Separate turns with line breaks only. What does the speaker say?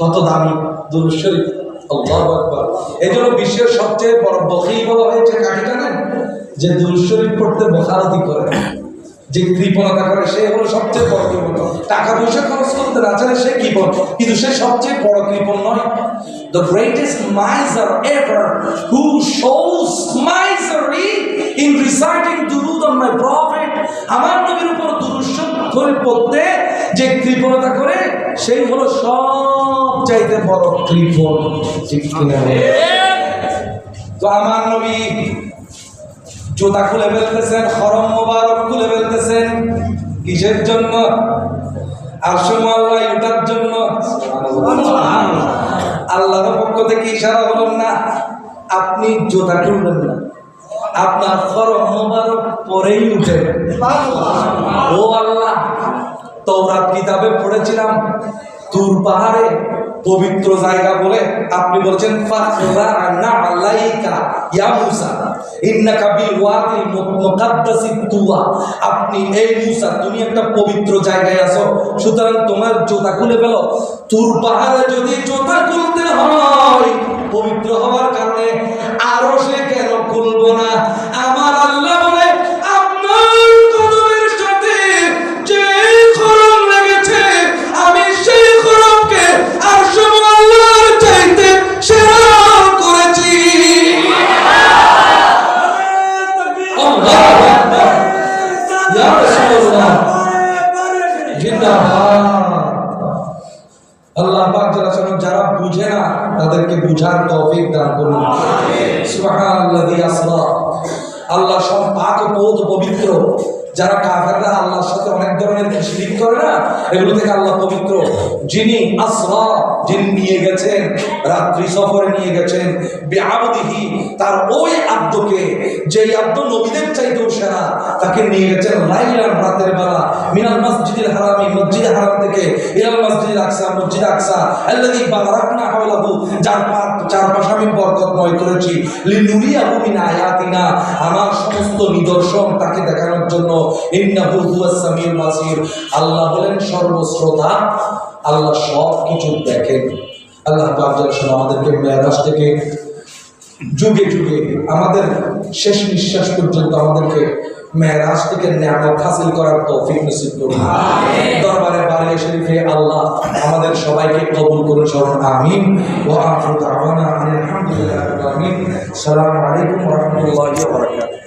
কত দামি দুরূদ এই জন্য বিশ্বের সবচেয়ে বড় বখি বলা হয়েছে যে দুরূদ পড়তে বখারতি করে। যে কৃপণতা করে, সে হলো সবচেয়ে বড় কৃপণ টাকা পয়সা খরচ করতে না সে কৃপণ কিন্তু সে সবচেয়ে বড় কৃপণ নয়। Greatest miser ever who shows misery in reciting durud on my prophet আমার নবীর উপর দুরূদ করে পড়তে যে কৃপণতা করে, সেই হলো সব চাইতে বড় কৃপণ। তো আমার নবী জুতা খুলে ফেলতেছেন, হরম মোবারক খুলে ফেলতেছেন। কিসের জন্য? আর আল্লাহ ওটার জন্য। আল্লাহর পক্ষ থেকে ইশারা হলেন না, আপনি জুতা খুলবেন না। আপনার হরম মোবারক পরেই উঠেন তৌরাত কিতাবে পড়েছিলাম তুর পাহাড়ে পবিত্র জায়গা বলে আপনি বলছেন, ফাখরা না আলাইকা ইয়া মুসা, ইন্নাকা বিল আপনি, এই মুসা, তুমি একটা পবিত্র জায়গায় আছো, সুতরাং তোমার জুতা খুলে ফেলো। তুর পাহাড়ে যদি জুতা খুলতে হয় আল্লাহ। পাক যারা যারা বুঝে না তাদেরকে বুঝার তৌফিক দান করুন। সুবহানাল্লাযী আসরা। আল্লাহ সব পাক পবিত্র। যারা কাফেররা আল্লাহর সাথে অনেক ধরনের শিরিক করে না, এগুলো থেকে আল্লাহ পবিত্র। যিনি আসরা, যিনি নিয়ে গেছেন, রাত্রি সফরে নিয়ে গেছেন, বিআবদিহি, তার ওই আব্দকে, যেই আব্দ নবীদের চাইতেও সেরা, তাকে নিয়ে গেছেন লাইলান রাতের বেলা, মিনাল মসজিদের হারামি, মসজিদ হারাম থেকে ইলাল মসজিদ আকসা মসজিদ আকসা, আল্লাযী বারাকনা হাওলাহু, যার পাক, চারপাশে আমি বরকতময় করেছি, লিনুরিয়াহু মিন আয়াতিনা, আমার সমস্ত নিদর্শন তাকে দেখানোর জন্য ইন্নাহু হুয়াস সামিউল বাসির। আল্লাহ বলেন সর্বশ্রোতা আল্লাহ সব কিছু দেখেন। আল্লাহ পাক যেন আমাদেরকে মেরাজ থেকে যুগে যুগে আমাদের শেষ নিঃশ্বাস পর্যন্ত আমাদেরকে মেরাজ থেকে নিয়ামত হাসিল করার তৌফিক নসিব করুন। দরবারে বাড়ি শরীফে আল্লাহ আমাদের সবাইকে কবুল করুন সরণ আমিন। ও আখিরু দাওয়ানা আলহামদুলিল্লাহি আলামিন। আসসালামু আলাইকুম রাহমাতুল্লাহি